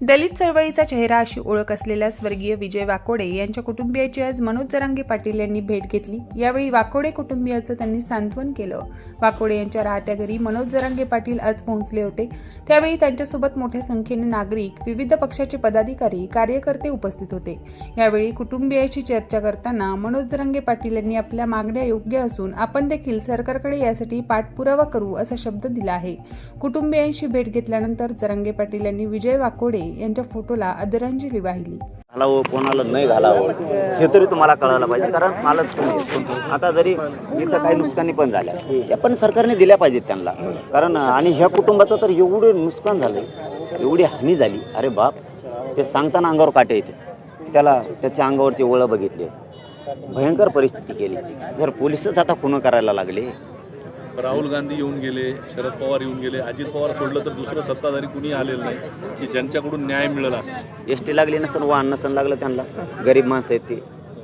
दलित चळवळीचा चेहरा अशी ओळख असलेल्या स्वर्गीय विजय वाकोडे यांच्या कुटुंबियाची आज मनोज जरांगे पाटील यांनी भेट घेतली. यावेळी वाकोडे कुटुंबियाचं त्यांनी सांत्वन केलं. वाकोडे यांच्या राहत्या घरी मनोज जरांगे पाटील आज पोहोचले होते. त्यावेळी त्यांच्यासोबत मोठ्या संख्येने नागरिक विविध पक्षाचे पदाधिकारी कार्यकर्ते उपस्थित होते. यावेळी कुटुंबियाशी चर्चा करताना मनोज जरांगे पाटील यांनी आपल्या मागण्या योग्य असून आपण देखील सरकारकडे यासाठी पाठपुरावा करू असा शब्द दिला आहे. कुटुंबियांशी भेट घेतल्यानंतर जरांगे पाटील यांनी विजय वाकोडे यांच्या फोटोला आदरांजली वाहिली. घालावं कोणाला नाही घालावं हे तरी तुम्हाला कळायला पाहिजे कारण मालक तुम्ही. आता जरी इथं काही नुकसानी पण झाल्या त्या पण सरकारने दिल्या पाहिजेत त्यांना. कारण आणि ह्या कुटुंबाचं तर एवढं नुकसान झालं एवढी हानी झाली. अरे बाप ते सांगताना अंगावर काटे येते. त्याला त्याच्या अंगावरची ओळं बघितली. भयंकर परिस्थिती केली. जर पोलिसच आता खुनं करायला लागले राहुल गांधी येऊन गेले शरद पवार येऊन गेले अजित पवार सोडलं तर दुसरं सत्ताधारी कुणी आलेलं नाही की ज्यांच्याकडून न्याय मिळाला एस टी लागली नसन वाहन नसन लागलं त्यांना. गरीब माणसं आहेत ते.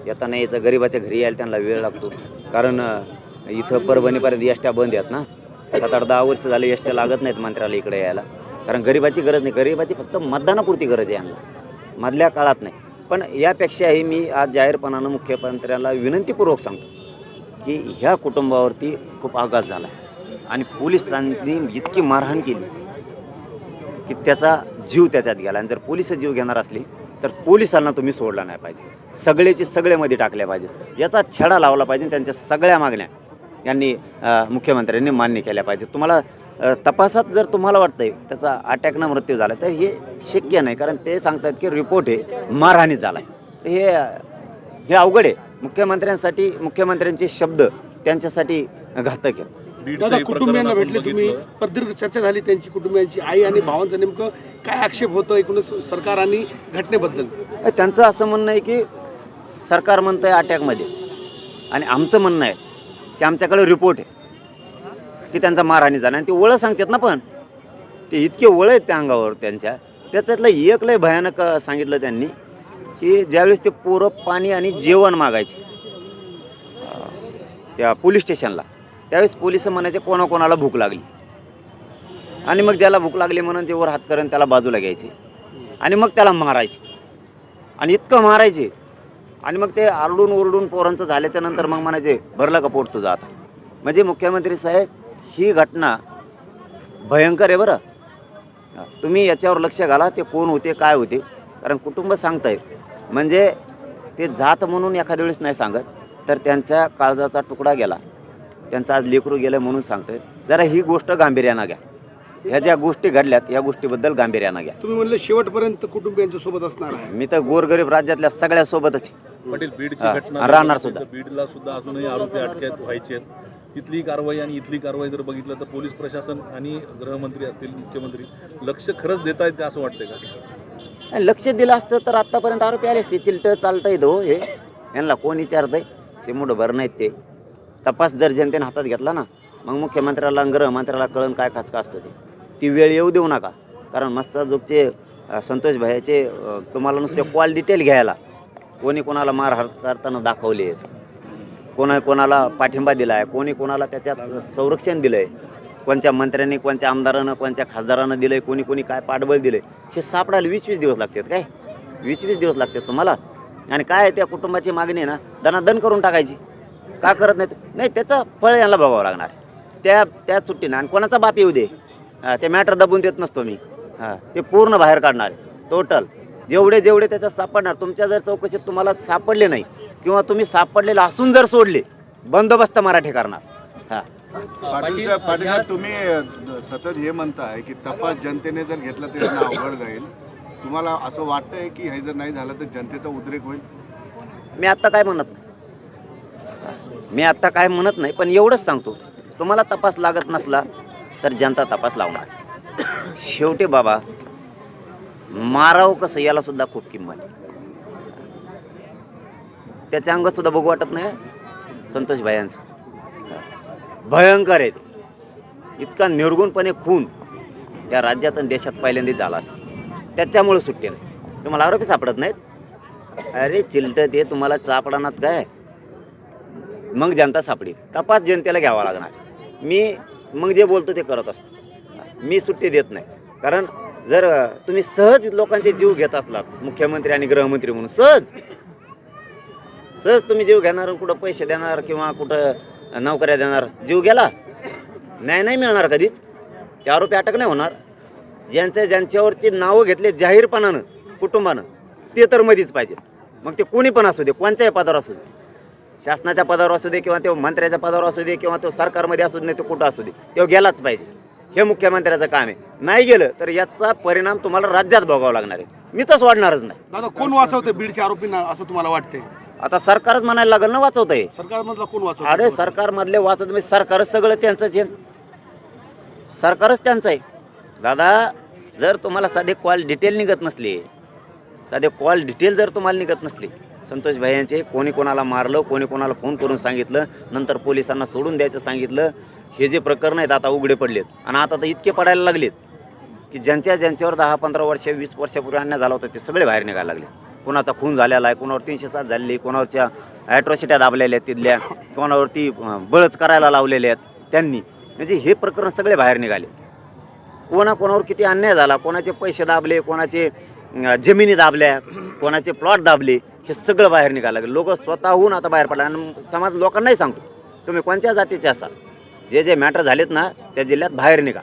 येताना यायचं गरीबाच्या घरी यायला त्यांना वेळ लागतो. कारण इथं परभणीपर्यंत एस बंद आहेत ना. सात आठ दहा वर्ष झाले एस लागत नाहीत मंत्र्याला इकडे यायला. कारण गरिबाची गरज नाही. गरिबाची फक्त मतदानापुरती गरज आहे यांना. मधल्या काळात नाही. पण यापेक्षाही मी आज जाहीरपणानं मुख्यमंत्र्याला विनंतीपूर्वक सांगतो की ह्या कुटुंबावरती खूप आघात झाला. आणि पोलिसांनी इतकी मारहाण केली की त्याचा जीव त्याच्यात गेला. आणि जर पोलीस जीव घेणार असली तर पोलिसांना तुम्ही सोडला नाही पाहिजे. सगळेचे सगळेमध्ये टाकले पाहिजे. याचा छडा लावला पाहिजे त्यांच्या सगळ्या मागण्या यांनी मुख्यमंत्र्यांनी मान्य केल्या पाहिजे. तुम्हाला तपासात जर तुम्हाला वाटतंय त्याचा अटॅकनं मृत्यू झाला तर हे शक्य नाही. कारण ते सांगतात की रिपोर्ट हे मारहाणी झाला आहे हे हे अवघड आहे. मुख्यमंत्र्यांसाठी मुख्यमंत्र्यांचे शब्द त्यांच्यासाठी घातक बीडचं दादा कुटुंबियांना भेटले तुम्ही. प्रदीर्घ चर्चा झाली त्यांची कुटुंबियांची आई आणि भावांचं नेमकं काय आक्षेप होतं एकूणच सरकार आणि घटनेबद्दल? त्यांचं असं म्हणणं आहे की सरकार म्हणतं आहे अटॅकमध्ये. आणि आमचं म्हणणं आहे की आमच्याकडे रिपोर्ट आहे की त्यांचा मारहाणी झाला आणि ते ओळख सांगतात ना पण ते इतके ओळ आहेत त्या अंगावर त्यांच्या. त्याच्यातलं एक लय भयानक सांगितलं त्यांनी की ज्यावेळेस ते पोरं पाणी आणि जेवण मागायचे त्या पोलीस स्टेशनला. त्यावेळेस पोलीस म्हणायचे कोणाकोणाला भूक लागली. आणि मग ज्याला भूक लागली म्हणून ते वर हात करून त्याला बाजूला घ्यायचे. आणि मग त्याला मारायचे. आणि इतकं मारायचे. आणि मग ते आरडून ओरडून पोरांचं झाल्याच्यानंतर मग म्हणायचे भरलं का पोट तुझा आता? म्हणजे मुख्यमंत्री साहेब ही घटना भयंकर आहे बरं. तुम्ही याच्यावर लक्ष घाला ते कोण होते काय होते. कारण कुटुंब सांगताय. म्हणजे ते जात म्हणून एखाद्या वेळेस नाही सांगत. तर त्यांच्या काळजाचा तुकडा गेला. त्यांचं आज लेकरू गेलं म्हणून सांगताय. जरा ही गोष्ट गांभीर्यानं घ्या. ह्या ज्या गोष्टी घडल्यात या गोष्टीबद्दल गांभीर्यानं घ्या. तुम्ही म्हणले शेवटपर्यंत कुटुंबियांच्या सोबत असणार आहे. मी तर गोरगरीब राज्यातल्या सगळ्या सोबतच आहे. पाटील बीडची हा, घटना राहणार सुद्धा. बीडला सुद्धा अजूनही आरोपी अटकेत व्हायचे आहेत. तिथली कारवाई आणि इथली कारवाई जर बघितलं तर पोलीस प्रशासन आणि गृहमंत्री असतील मुख्यमंत्री लक्ष खरंच देत आहेत का असं वाटतंय का? आणि लक्ष दिलं असतं तर आत्तापर्यंत आरोपी आले असते. चिलट चालतं येतो हो हे. यांना कोण विचारतंय? चिमूड भर नाहीत ते. तपास जर जनतेने हातात घेतला ना मग मुख्यमंत्र्याला गृहमंत्र्याला कळण काय खाचका असतो ते. ती वेळ येऊ देऊ नका. कारण मस्साजोगचे संतोष भायाचे तुम्हाला नुसते कॉल डिटेल घ्यायला. कोणी कोणाला मारहार करताना दाखवले. आहेत कोणा कोणाला पाठिंबा दिला आहे कोणी कोणाला त्याच्यात संरक्षण दिलं आहे कोणत्या मंत्र्यांनी कोणत्या आमदारानं कोणत्या खासदारानं दिलं आहे कोणी कोणी काय पाठबळ दिलं आहे हे सापडायला वीस वीस दिवस लागतात काय? वीस वीस दिवस लागतात तुम्हाला? आणि काय आहे त्या कुटुंबाची मागणी आहे ना दनादन करून टाकायची. का करत नाहीत? नाही त्याचं फळ यांना बघावं लागणार. त्या त्या सुट्टीनं आणि कोणाचा बाप येऊ दे? हा, ते मॅटर दबून देत नसतो मी. हां ते पूर्ण बाहेर काढणार टोटल जेवढे जेवढे त्याच्यात सापडणार तुमच्या जर चौकशीत तुम्हाला सापडले नाही किंवा तुम्ही सापडलेलं असून जर सोडले बंदोबस्त मराठी करणार. हां. पाटील पाटील तुम्ही सतत हे म्हणताय की तपास जनतेने जर घेतला तर अवघड जाईल. तुम्हाला असं वाटतंय की हे जर नाही झालं तर जनतेचा उद्रेक होईल? मी आत्ता काय म्हणत नाही. मी आत्ता काय म्हणत नाही पण एवढंच सांगतो. तुम्हाला तपास लागत नसला तर जनता तपास लावणार. शेवटी बाबा मारावं कसं याला सुद्धा खूप किंमत आहे. त्याच्या अंगात सुद्धा बघू वाटत नाही संतोष भायांचं. भयंकर आहे ते. इतका निर्गुणपणे खून या राज्यात आणि देशात पहिल्यांदा झाला असेल. त्याच्यामुळे सुट्टी नाही. तुम्हाला आरोपी सापडत नाहीत. अरे चिलट ते तुम्हाला सापडणार काय? मग जनता सापडी. तपास जनतेला घ्यावा लागणार. मी मग जे बोलतो ते करत असतो. मी सुट्टी देत नाही. कारण जर तुम्ही सहज लोकांचे जीव घेत असलात मुख्यमंत्री आणि गृहमंत्री म्हणून सहज. सहज तुम्ही जीव घेणार कुठं पैसे देणार किंवा कुठं नोकऱ्या देणार जीव गेला. न्याय नाही मिळणार कधीच. ते आरोपी अटक नाही होणार. ज्यांचे ज्यांच्यावरची नावं घेतले जाहीरपणानं कुटुंबानं ते तर मधीच पाहिजे. मग ते कोणी पण असू दे कोणत्याही पदावर असू दे. शासनाच्या पदावर असू दे किंवा तो मंत्र्याच्या पदावर असू दे किंवा तो सरकारमध्ये असू दे नाही तो कुठं असू दे तो गेलाच पाहिजे. हे मुख्यमंत्र्याचं काम आहे. नाही गेलं तर याचा परिणाम तुम्हाला राज्यात भोगावा लागणार आहे. मी तर सोडणारच नाही. दादा कोण वाचवते बीडच्या आरोपींना असं तुम्हाला वाटते आता सरकारच म्हणायला लागेल ना वाचवतंय. सरकारमधला कोण अरे वाचवतो सरकारमधले वाचवत म्हणजे सरकारच सगळं त्यांचंच आहे. सरकारच त्यांचं आहे. दादा जर तुम्हाला साधे कॉल डिटेल निघत नसले साधे कॉल डिटेल जर तुम्हाला निघत नसले संतोष भाई कोणी कोणाला मारलं कोणी कोणाला फोन करून सांगितलं नंतर पोलिसांना सोडून द्यायचं सांगितलं हे जे प्रकरण आहेत आता उघडे पडलेत. आणि आता तर इतके पडायला लागलेत की ज्यांच्या ज्यांच्यावर दहा पंधरा वर्ष वीस वर्षापूर्वी अन्याय झाला होता ते सगळे बाहेर निघायला लागले. कोणाचा खून झालेला आहे कोणावर तीनशे सात झालेली कोणावरच्या ॲट्रॉसिट्या दाबलेल्या आहेत तिथल्या कोणावरती बळच करायला लावलेल्या आहेत त्यांनी. म्हणजे हे प्रकरण सगळे बाहेर निघाले. कोणा कोणावर किती अन्याय झाला कोणाचे पैसे दाबले कोणाचे जमिनी दाबल्या कोणाचे प्लॉट दाबले हे सगळं बाहेर निघालं लागलं. लोक स्वतःहून आता बाहेर पडला आणि समाज लोकांनाही सांगतो तुम्ही कोणत्या जातीचे असाल? जे जे मॅटर झालेत ना त्या जिल्ह्यात बाहेर निघा.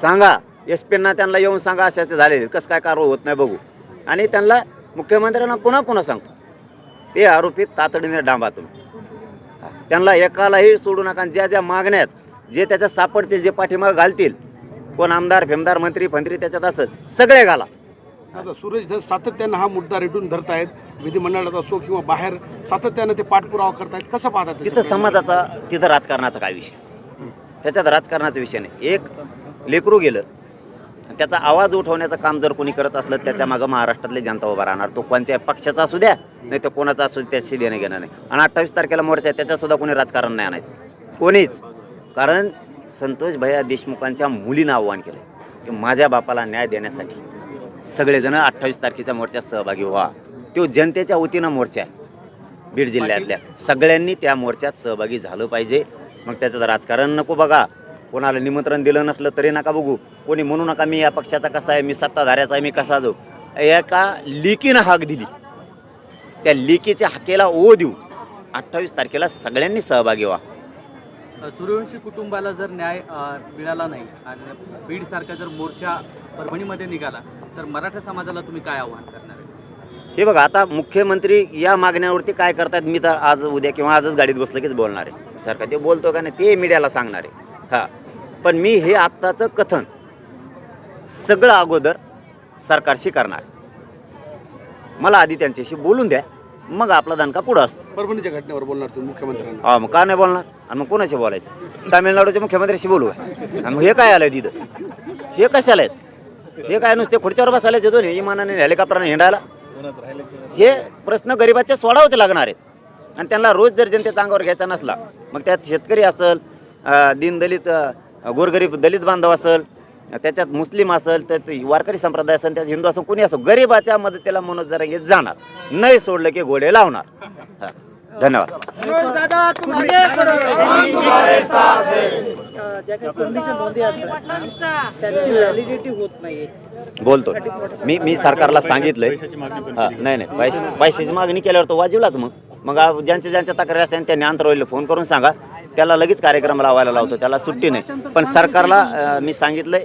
सांगा एस पींना त्यांना येऊन सांगा असे असे झालेले कसं काय कारवाई होत नाही बघू. आणि त्यांना मुख्यमंत्र्यांना पुन्हा पुन्हा सांगतो. ते आरोपी तातडीने डांबा तुम्ही. त्यांना एकालाही सोडू नका आणि ज्या ज्या मागण्यात जे त्याच्या सापडतील जे पाठीमाग घालतील कोण आमदार फेमदार मंत्री फंत्री त्याच्यात असत सगळे घाला. आता सुरेश धस सातत्यानं हा मुद्दा रेटून धरतायत. विधिमंडळात असो किंवा बाहेर सातत्यानं ते पाठपुरावा करतायत. कसं पाहतात तिथं समाजाचा तिथं राजकारणाचा काय विषय? त्याच्यात राजकारणाचा विषय नाही. एक लेकरू गेलं त्याचा आवाज उठवण्याचं काम जर कोणी करत असलं त्याच्या मागं महाराष्ट्रातले जनता उभा राहणार. तो कोणत्याही पक्षाचा असू द्या नाही तर कोणाचा असू द्या त्याशी देणं घेणं नाही. आणि अठ्ठावीस तारखेला मोर्चा आहे त्याच्यासुद्धा कोणी राजकारण नाही आणायचं. कोणीच. कारण संतोष भैया देशमुखांच्या मुलीनं आव्हान केलं की माझ्या बापाला न्याय देण्यासाठी सगळेजण अठ्ठावीस तारखेच्या मोर्चात सहभागी व्हा. तो जनतेच्या वतीनं मोर्चा आहे. बीड जिल्ह्यातल्या सगळ्यांनी त्या मोर्चात सहभागी झालं पाहिजे. मग त्याचं राजकारण नको बघा. कोणाला निमंत्रण दिलं नसलं तरी नका बघू. कोणी म्हणू नका मी या पक्षाचा कसा आहे मी सत्ताधाऱ्याचा आहे मी कसा जाऊ. एका लिकीनं हाक दिली. त्या लिकीच्या हाकेला ओ देऊ. अठ्ठावीस तारखेला सगळ्यांनी सहभागी व्हा. सूर्यवंशी कुटुंबाला जर न्याय मिळाला नाही आणि बीडसारखा जर मोर्चा परभणीमध्ये निघाला तर मराठा समाजाला तुम्ही काय आव्हान करणार हे बघा आता मुख्यमंत्री या मागण्यावरती काय करतात मी तर आज उद्या किंवा आजच गाडीत बसलं कीच बोलणार आहे. जर का ते बोलतो का नाही ते मीडियाला सांगणार आहे. हां. पण मी हे आत्ताचं कथन सगळं अगोदर सरकारशी करणार मला आधी त्यांच्याशी बोलून द्या. मग आपला दणका पुढं असतो. परभणीच्या घटनेवर बोलणार तुम्ही मुख्यमंत्र्यांना. हा मग का नाही बोलणार? आणि मग कोणाशी बोलायचं? तामिळनाडूच्या मुख्यमंत्र्याशी बोलू? आणि मग हे काय आलं तिथं? हे कशाला आहेत? हे काय नुसते खुर्च्यावर बसायला दोन्ही? विमानाने हेलिकॉप्टरने हिंडायला? हे प्रश्न गरिबाचे सोडावच लागणार आहेत. आणि त्यांना रोज जर जनतेचा अंगावर घ्यायचा नसला मग त्यात शेतकरी असेल अ, दीनदलित अ, गोरगरीब दलित बांधव असेल त्याच्यात मुस्लिम असेल तर ते वारकरी संप्रदाय असेल त्यात हिंदू असेल कोणी असो गरिबाच्या मदतीला मनोज जरांगे जाणार. नाही सोडलं की घोडे लावणार. धन्यवाद. बोलतो. मी मी सरकारला सांगितलंय. हा नाही नाही पैसे पैशाची मागणी केल्यावर तो वाजवलाच मग. मग ज्यांच्या ज्यांच्या तक्रारी असतात त्यांनी अंतरवलीला फोन करून सांगा. त्याला लगेच कार्यक्रम लावायला लावतो त्याला सुट्टी नाही. पण सरकारला मी सांगितलंय